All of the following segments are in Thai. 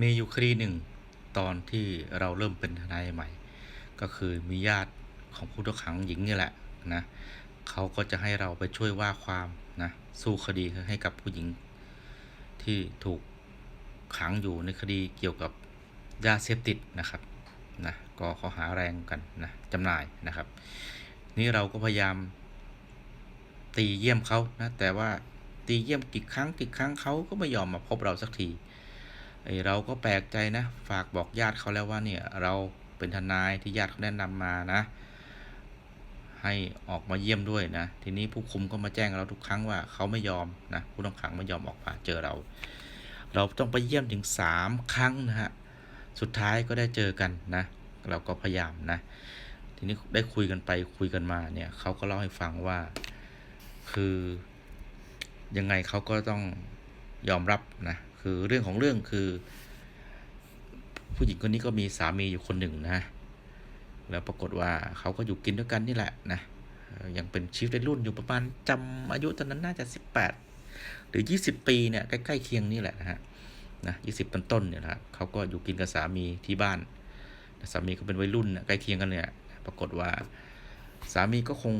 มีอยู่คดีหนึ่งตอนที่เราเริ่มเป็นทนายใหม่ ก็คือมีญาติของผู้ต้องขังหญิงนี่แหละนะเขาก็จะให้เราไปช่วยว่าความนะสู้คดีให้กับผู้หญิง ที่ถูกขังอยู่ในคดีเกี่ยวกับยาเสพติดนะครับนะก็ข้อหาแรงกันนะจำหน่ายนะครับ นี่เราก็พยายามตีเยี่ยมเขานะแต่ว่าตีเยี่ยมกี่ครั้งกี่ครั้งเขาก็ไม่ยอมมาพบเราสักที ไอเราก็แปลกใจนะ ฝากบอกญาติเขาแล้วว่าเนี่ยเราเป็นทนายที่ญาติเขาแนะนำมานะ ให้ออกมาเยี่ยมด้วยนะ ทีนี้ผู้คุมก็มาแจ้งเราทุกครั้งว่าเขาไม่ยอมนะผู้ต้องขังไม่ยอมออกมาเจอเรา เราต้องไปเยี่ยมถึงสามครั้งนะฮะสุดท้ายก็ได้เจอกันนะ เราก็พยายามนะ ทีนี้ได้คุยกันไปคุยกันมาเนี่ยเขาก็เล่าให้ฟังว่า คือยังไงเขาก็ต้องยอมรับนะ คือเรื่องของเรื่องคือ ผู้หญิงคนนี้ก็มีสามีอยู่คนหนึ่งนะ แล้วปรากฏว่าเขาก็อยู่กินด้วยกันนี่แหละนะ ยังเป็นชีวิตวัยรุ่นอยู่ประมาณจำอายุตอนนั้นน่าจะสิบแปดหรือยี่สิบปีเนี่ยใกล้ๆเคียงนี่แหละนะฮะนะยี่สิบต้นๆเนี่ยนะเขาก็อยู่กินกับสามีที่บ้าน สามีก็เป็นวัยรุ่นใกล้เคียงกันเนี่ยปรากฏว่า สามีก็คง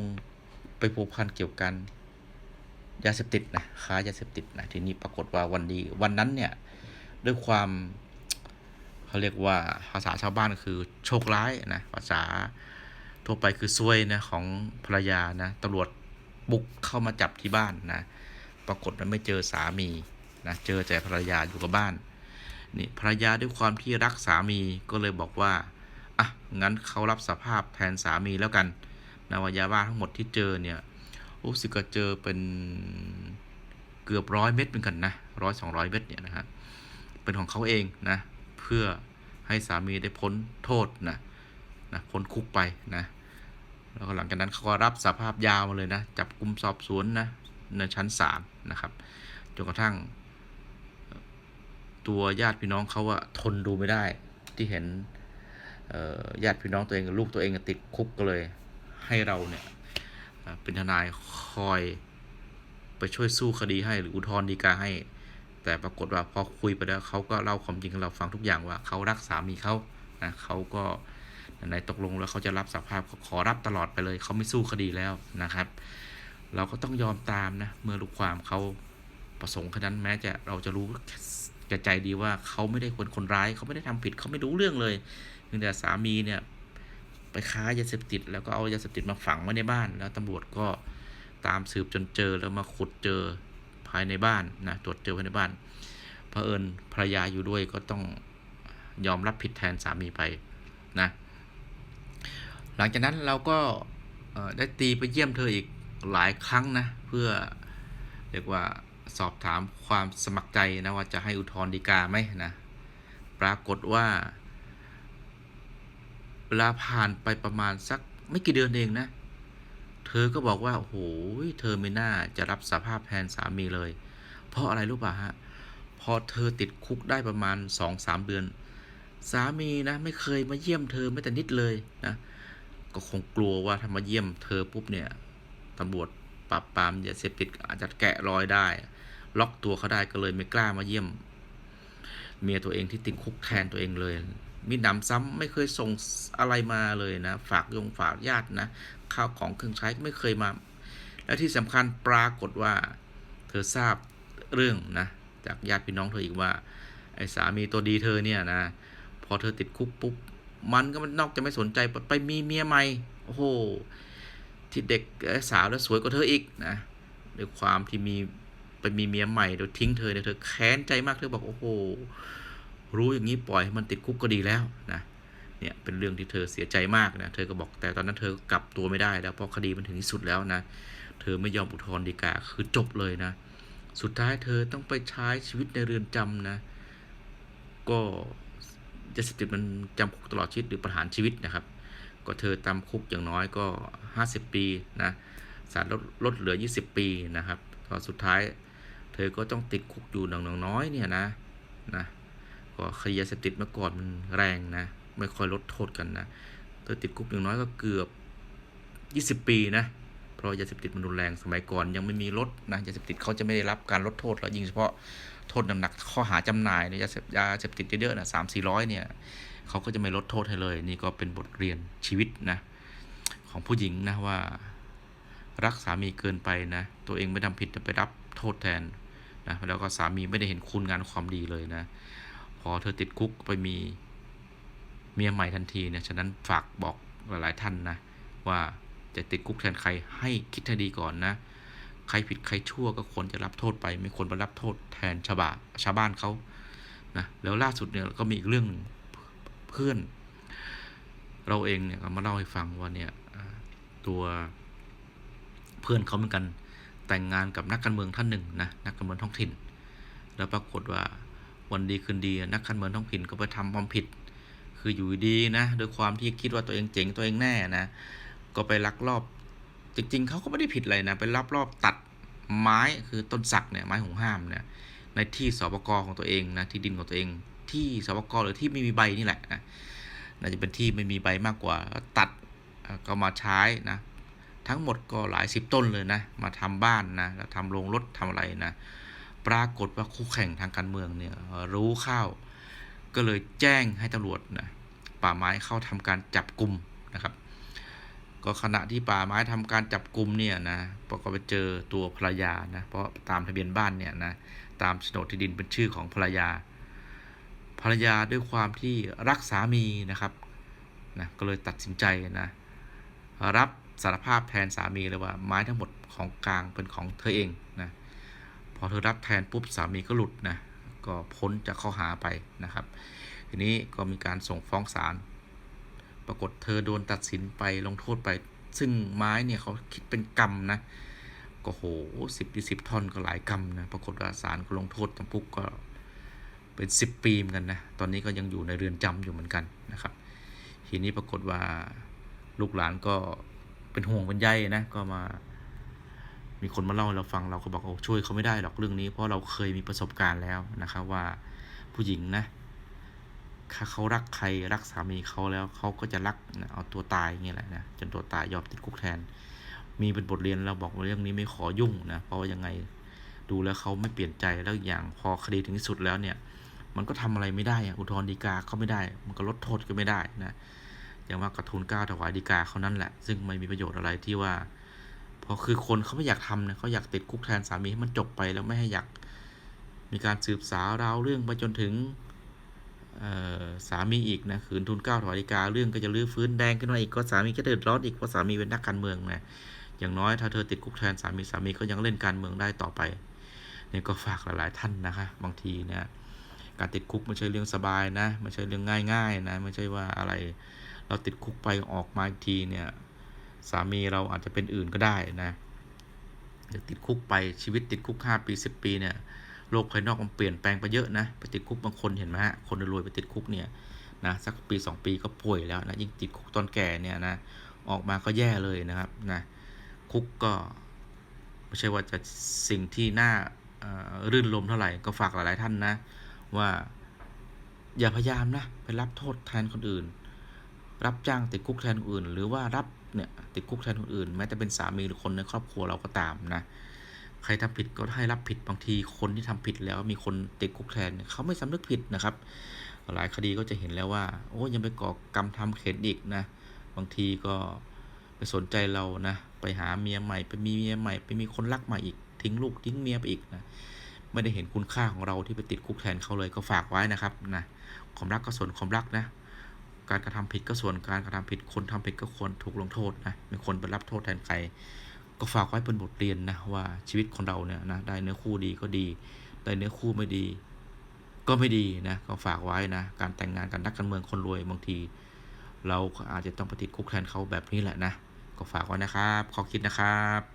ไปผูกพันเกี่ยวกัน ยาเสพติดนะค้ายาเสพติดนะทีนี้ปรากฏว่าวันดีวันนั้นเนี่ยด้วยความเขาเรียกว่าภาษาชาวบ้านก็คือโชคร้ายนะภาษาทั่วไปคือซวยนะของภรรยานะตำรวจบุกเข้ามาจับที่บ้านนะปรากฏว่าไม่เจอสามีนะเจอแต่ภรรยาอยู่กับบ้านนี่ภรรยาด้วยความที่รักสามีก็เลยบอกว่าอะงั้นเขารับสภาพแทนสามีแล้วกันนะว่ายาบ้าทั้งหมดที่เจอเนี่ย รู้สึกก็เจอเป็นเกือบร้อยเม็ดเหมือนกันนะร้อยสองร้อยเม็ดเนี่ยนะฮะเป็นของเขาเองนะ เพื่อให้สามีได้พ้นโทษนะนะพ้นคุกไปนะแล้วก็หลังจากนั้นเขาก็รับสาภาพยาวมาเลยนะ จับกลุ่มสอบสวนนะในชั้นศาลนะครับจนกระทั่ง ตัวญาติพี่น้องเขาอะทนดูไม่ได้ที่เห็นญาติพี่น้องตัวเองกับลูกตัวเองติดคุกก็เลย ให้เราเนี่ย เป็นทนายคอยไปช่วยสู้คดีให้หรืออุทธรณ์ฎีกาให้ แต่ปรากฏว่าพอคุยไปแล้วเขาก็เล่าความจริงให้เราฟังทุกอย่างว่าเขารักสามีเขานะเขาก็ในตกลงแล้วเขาจะรับสาภาพขอรับตลอดไปเลยเขาไม่สู้คดีแล้วนะครับ เราก็ต้องยอมตามนะเมื่อลูกความเขาประสงค์แค่นั้นแม้จะเราจะรู้แก่ใจดีว่าเขาไม่ได้คนคนร้ายเขาไม่ได้ทำผิดเขาไม่รู้เรื่องเลยเพียงแต่สามีเนี่ย ไปค้ายาเสพติด แล้วก็เอายาเสพติดมาฝังไว้ในบ้าน แล้วตำรวจก็ตามสืบจนเจอแล้วมาขุดเจอภายในบ้านนะตรวจเจอภายในบ้านเผอิญภรรยาอยู่ด้วยก็ต้องยอมรับผิดแทนสามีไปนะหลังจากนั้นเราก็ได้ตีไปเยี่ยมเธออีกหลายครั้งนะเพื่อเรียกว่าสอบถามความสมัครใจนะว่าจะให้อุทธรณ์ฎีกาไหมนะปรากฏว่า เวลาผ่านไปประมาณสักไม่กี่เดือนเองนะ เธอก็บอกว่าโอ้โหเธอไม่น่าจะรับสภาพแทนสามีเลย เพราะอะไรรู้ป่ะฮะ พอเธอติดคุกได้ประมาณสองสามเดือน สามีนะไม่เคยมาเยี่ยมเธอแม้แต่นิดเลยนะ ก็คงกลัวว่าถ้ามาเยี่ยมเธอปุ๊บเนี่ยตำรวจปราบปรามยาเสพติดอาจจะแกะรอยได้ ล็อกตัวเขาได้ก็เลยไม่กล้ามาเยี่ยม เมียตัวเองที่ติดคุกแทนตัวเองเลย มีหนำซ้ำไม่เคยส่งอะไรมาเลยนะ ฝากยงฝากญาตินะข้าวของเครื่องใช้ไม่เคยมา และที่สำคัญปรากฏว่า เธอทราบเรื่องนะจากญาติพี่น้องเธออีกว่าไอ้สามีตัวดีเธอเนี่ยนะ พอเธอติดคุกปุ๊บมันก็มันนอกจะไม่สนใจไปมีเมียใหม่โอ้โหที่เด็กเอ้สาวแล้วสวยกว่าเธออีกนะด้วยความที่มีไปมีเมียใหม่โดยทิ้งเธอเนี่ยเธอแค้นใจมากเธอบอกโอ้โห รู้อย่างนี้ปล่อยให้มันติดคุกก็ดีแล้วนะเนี่ยเป็นเรื่องที่เธอเสียใจมากนะเธอก็บอกแต่ตอนนั้นเธอกลับตัวไม่ได้แล้วเพราะคดีมันถึงที่สุดแล้วนะเธอไม่ยอมอุทธรณ์ฎีกาคือจบเลยนะ สุดท้ายเธอต้องไปใช้ชีวิตในเรือนจำนะ ก็จะสติดมันจำคุกตลอดชีวิตหรือประหารชีวิตนะครับ ก็เธอตาคุกอย่างน้อยก็ 50 ปีนะศาลลดลดเหลือ 20 ปีนะครับพอสุดท้าย เธอก็ต้องติดคุกอยู่หนังน้อยเนี่ยนะนะ ก็คดียาเสพติดเมื่อก่อนมันแรงนะ ไม่ค่อยลดโทษกันนะเธอติดคุกอย่างน้อยก็เกือบ 20 ปีนะ เพราะยาเสพติดมันรุนแรงสมัยก่อนยังไม่มีลดนะยาเสพติดเขาจะไม่ได้รับการลดโทษแล้วยิ่งเฉพาะโทษหนักๆข้อหาจำหน่ายเนี่ยาเสพยาเสพติดเยอะๆนะสามสี่ร้อยเนี่ยเขาก็จะไม่ลดโทษให้เลย นี่ก็เป็นบทเรียนชีวิตนะ ของผู้หญิงนะว่า รักสามีเกินไปนะ ตัวเองไม่ทำผิดแต่ไปรับโทษแทนนะแล้วก็สามีไม่ได้เห็นคุณงานความดีเลยนะ พอเธอติดคุกไปมีเมียใหม่ทันทีเนี่ยฉะนั้นฝากบอกหลายๆท่านนะว่าจะติดคุกแทนใครให้คิดให้ดีก่อนนะ ใครผิดใครชั่วก็ควรจะรับโทษไป ไม่ควรไปรับโทษแทนชาวบ้านชาวบ้านเขานะแล้วล่าสุดเนี่ยก็มีอีกเรื่องหนึ่งเพื่อน เราเองเนี่ยก็มาเล่าให้ฟังว่าเนี่ยตัวเพื่อนเขาเหมือนกันแต่งงานกับนักการเมืองท่านหนึ่งนะนักการเมืองท้องถิ่น แล้วปรากฏว่า วันดีคืนดีนักการเมืองท้องถิ่นก็ไปทำความผิด คืออยู่ดีนะโดยความที่คิดว่าตัวเองเจ๋งตัวเองแน่นะ ก็ไปลักลอบ จริงๆเขาก็ไม่ได้ผิดอะไรนะไปลักลอบตัดไม้คือต้นสักเนี่ยไม้หงห้ามเนี่ยในที่สปกของตัวเองนะที่ดินของตัวเอง ที่สปกหรือที่ไม่มีใบนี่แหละนะน่าจะเป็นที่ไม่มีใบมากกว่าตัดก็มาใช้นะทั้งหมดก็หลายสิบต้นเลยนะ มาทำบ้านนะแล้วทำโรงรถทำอะไรนะ ปรากฏว่าคู่แข่งทางการเมืองเนี่ยรู้เข้า ก็เลยแจ้งให้ตำรวจนะป่าไม้เข้าทำการจับกลุ่มนะครับ ก็ขณะที่ป่าไม้ทำการจับกลุ่มเนี่ยนะปรากฏไปเจอตัวภรรยานะเพราะตามทะเบียนบ้านเนี่ยนะตามโฉนดที่ดินเป็นชื่อของภรรยา ภรรยาด้วยความที่รักสามีนะครับนะก็เลยตัดสินใจนะรับสารภาพแทนสามีเลยว่าไม้ทั้งหมดของกลางเป็นของเธอเองนะ อเธอรับแทนปุ๊บสามีก็หลุดนะก็พ้นจากข้อหาไปนะครับ ทีนี้ก็มีการส่งฟ้องศาลปรากฏเธอโดนตัดสินไปลงโทษไป ซึ่งไม้เนี่ยเขาคิดเป็นกรรมนะก็โหสิบยี่สิบท่อนก็หลายกรรมนะปรากฏว่าศาลก็ลงโทษจำคุกก็เป็นสิบปีเหมือนกันนะตอนนี้ก็ยังอยู่ในเรือนจำอยู่เหมือนกันนะครับ ทีนี้ปรากฏว่าลูกหลานก็เป็นห่วงเป็นใยนะก็มา มีคนมาเล่าให้เราฟังเราก็บอกโอ้ช่วยเขาไม่ได้หรอกเรื่องนี้ เพราะเราเคยมีประสบการณ์แล้วนะครับว่าผู้หญิงนะถ้าเขารักใครรักสามีเขาแล้วเขาก็จะรักนะเอาตัวตายอย่างเงี้ยแหละนะจนตัวตายยอมติดคุกแทน มีเป็นบทเรียนเราบอกว่าเรื่องนี้ไม่ขอยุ่งนะเพราะว่ายังไงดูแล้วเขาไม่เปลี่ยนใจแล้วอย่างพอคดีถึงที่สุดแล้วเนี่ย มันก็ทำอะไรไม่ได้อุทธรณ์ฎีกาเขาไม่ได้ มันก็ลดโทษก็ไม่ได้นะอย่างว่ากระทุนกล้าถวายฎีกาเขานั่นแหละ ซึ่งไม่มีประโยชน์อะไรที่ว่า พอคือคนเขาไม่อยากทำนะเขาอยากติดคุกแทนสามีให้มันจบไปแล้วไม่ให้อยากมีการสืบสาวราวเรื่องไปจนถึงสามีอีกนะขืนทุนเก้าถวายฎีกาเรื่องก็จะลื้อฟื้นแดงขึ้นมาอีกก็สามีก็เดือดร้อนอีกเพราะสามีเป็นนักการเมืองนะอย่างน้อยถ้าเธอติดคุกแทนสามีสามีก็ยังเล่นการเมืองได้ต่อไปเนี่ยก็ฝากหลาย ๆ ท่านนะคะบางทีนะการติดคุกไม่ใช่เรื่องสบายนะไม่ใช่เรื่องง่าย ๆ นะไม่ใช่ว่าอะไร เราติดคุกไปออกมาอีกทีเนี่ย สามีเราอาจจะเป็นอื่นก็ได้นะเดี๋ยวติดคุกไปชีวิตติดคุกห้าปีสิบปีเนี่ยโลกภายนอกมันเปลี่ยนแปลงไปเยอะนะไปติดคุกบางคนเห็นไหมฮะคนรวยไปติดคุกเนี่ยนะสักปีสองปีก็ป่วยแล้วนะยิ่งติดคุกตอนแก่เนี่ยนะออกมาก็แย่เลยนะครับนะคุกก็ไม่ใช่ว่าจะสิ่งที่น่ารื่นรมเท่าไหร่ก็ฝากหลาย ๆ ท่านนะ ว่าอย่าพยายามนะ ไปรับโทษแทนคนอื่น รับจ้างติดคุกแทนคนอื่น หรือว่ารับเนี่ยติดคุกแทนคนอื่น แม้แต่เป็นสามีหรือคนในครอบครัวเราก็ตามนะใครทำผิดก็ให้รับผิดบางทีคนที่ทำผิดแล้วมีคนติดคุกแทนเขาไม่สำนึกผิดนะครับ หลายคดีก็จะเห็นแล้วว่า โอ้ยังไปก่อกรรมทำเข็นอีกนะ บางทีก็ไปสนใจเรานะ ไปหาเมียใหม่ไปมีเมียใหม่ไปมีคนรักใหม่อีกทิ้งลูกทิ้งเมียไปอีกนะไม่ได้เห็นคุณค่าของเราที่ไปติดคุกแทนเขาเลยก็ฝากไว้นะครับนะความรักก็ส่วนความรักนะ การกระทำผิดก็ส่วนการกระทำผิดคนทำผิดก็ควรถูกลงโทษนะไม่ควรไปรับโทษแทนใคร ก็ฝากไว้เป็นบทเรียนนะว่าชีวิตของเราเนี่ยนะได้เนื้อคู่ดีก็ดีได้เนื้อคู่ไม่ดี ก็ไม่ดีนะก็ฝากไว้นะการแต่งงานกับนักการเมืองคนรวยบางที เราอาจจะต้องปติดคุกแทนเขาแบบนี้แหละนะก็ฝากไว้นะครับข้อคิดนะครับ